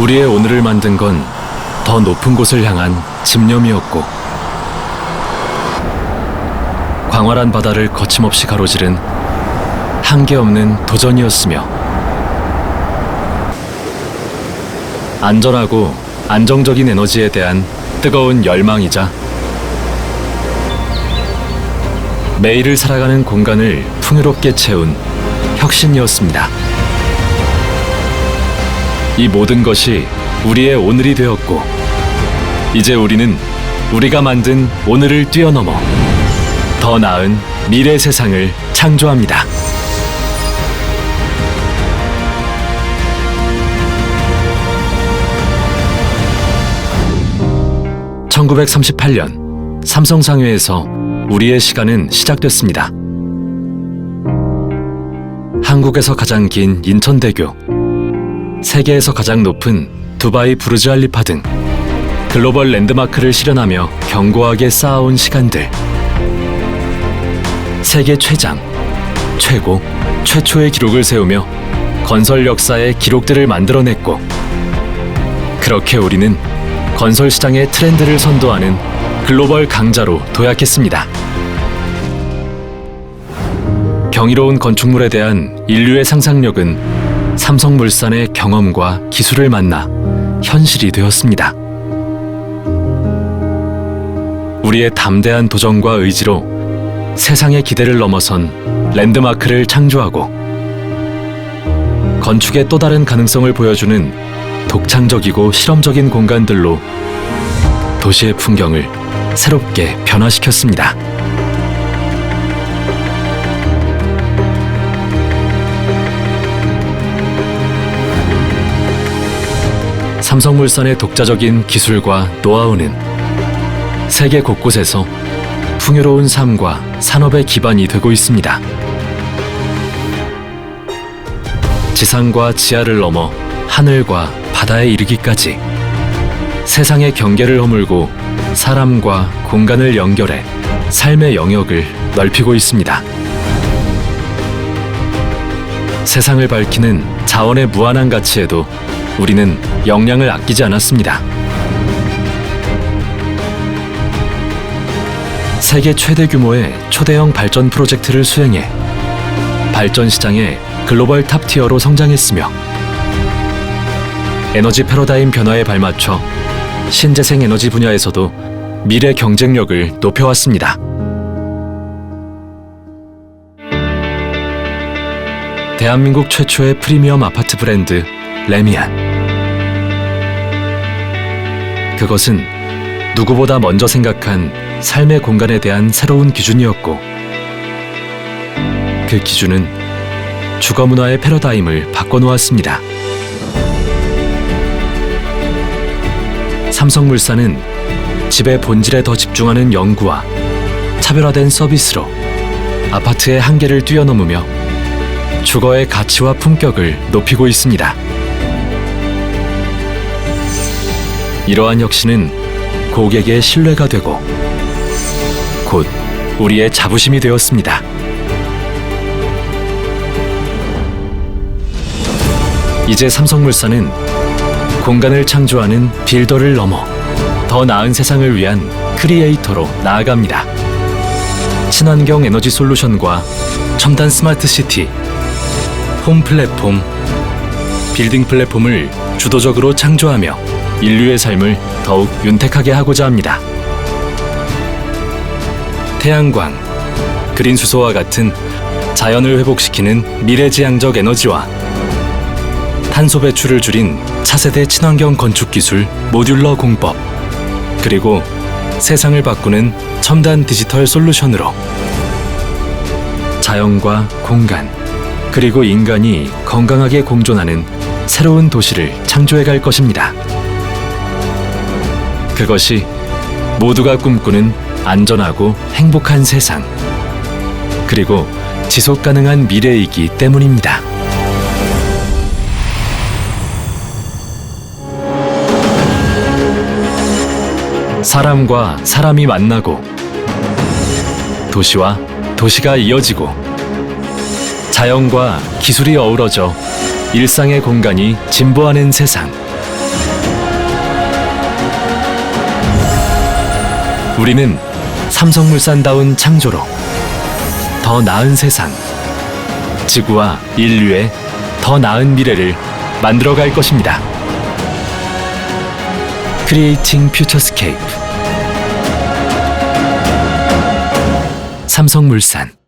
우리의 오늘을 만든 건 더 높은 곳을 향한 집념이었고 광활한 바다를 거침없이 가로지른 한계 없는 도전이었으며 안전하고 안정적인 에너지에 대한 뜨거운 열망이자 매일을 살아가는 공간을 풍요롭게 채운 혁신이었습니다. 이 모든 것이 우리의 오늘이 되었고, 이제 우리는 우리가 만든 오늘을 뛰어넘어 더 나은 미래 세상을 창조합니다. (1938년) 삼성상회에서 우리의 시간은 시작됐습니다. 한국에서 가장 긴 인천대교, 세계에서 가장 높은 두바이 부르즈 알리파 등 글로벌 랜드마크를 실현하며 견고하게 쌓아온 시간들. 세계 최장, 최고, 최초의 기록을 세우며 건설 역사의 기록들을 만들어냈고, 그렇게 우리는 건설 시장의 트렌드를 선도하는 글로벌 강자로 도약했습니다. 경이로운 건축물에 대한 인류의 상상력은 삼성물산의 경험과 기술을 만나 현실이 되었습니다. 우리의 담대한 도전과 의지로 세상의 기대를 넘어선 랜드마크를 창조하고 건축의 또 다른 가능성을 보여주는 독창적이고 실험적인 공간들로 도시의 풍경을 새롭게 변화시켰습니다. 삼성물산의 독자적인 기술과 노하우는 세계 곳곳에서 풍요로운 삶과 산업의 기반이 되고 있습니다. 지상과 지하를 넘어 하늘과 바다에 이르기까지 세상의 경계를 허물고 사람과 공간을 연결해 삶의 영역을 넓히고 있습니다. 세상을 밝히는 자원의 무한한 가치에도 우리는 역량을 아끼지 않았습니다. 세계 최대 규모의 초대형 발전 프로젝트를 수행해 발전 시장의 글로벌 탑티어로 성장했으며 에너지 패러다임 변화에 발맞춰 신재생 에너지 분야에서도 미래 경쟁력을 높여왔습니다. 대한민국 최초의 프리미엄 아파트 브랜드 레미안. 그것은 누구보다 먼저 생각한 삶의 공간에 대한 새로운 기준이었고, 그 기준은 주거 문화의 패러다임을 바꿔놓았습니다. 삼성물산은 집의 본질에 더 집중하는 연구와 차별화된 서비스로 아파트의 한계를 뛰어넘으며 주거의 가치와 품격을 높이고 있습니다. 이러한 혁신은 고객의 신뢰가 되고 곧 우리의 자부심이 되었습니다. 이제 삼성물산은 공간을 창조하는 빌더를 넘어 더 나은 세상을 위한 크리에이터로 나아갑니다. 친환경 에너지 솔루션과 첨단 스마트 시티, 홈 플랫폼, 빌딩 플랫폼을 주도적으로 창조하며 인류의 삶을 더욱 윤택하게 하고자 합니다. 태양광, 그린 수소와 같은 자연을 회복시키는 미래지향적 에너지와 탄소 배출을 줄인 차세대 친환경 건축 기술 모듈러 공법 그리고 세상을 바꾸는 첨단 디지털 솔루션으로 자연과 공간 그리고 인간이 건강하게 공존하는 새로운 도시를 창조해 갈 것입니다. 그것이 모두가 꿈꾸는 안전하고 행복한 세상 그리고 지속 가능한 미래이기 때문입니다. 사람과 사람이 만나고 도시와 도시가 이어지고 자연과 기술이 어우러져 일상의 공간이 진보하는 세상. 우리는 삼성물산다운 창조로 더 나은 세상, 지구와 인류의 더 나은 미래를 만들어갈 것입니다. 크리에이팅 퓨처스케이프 삼성물산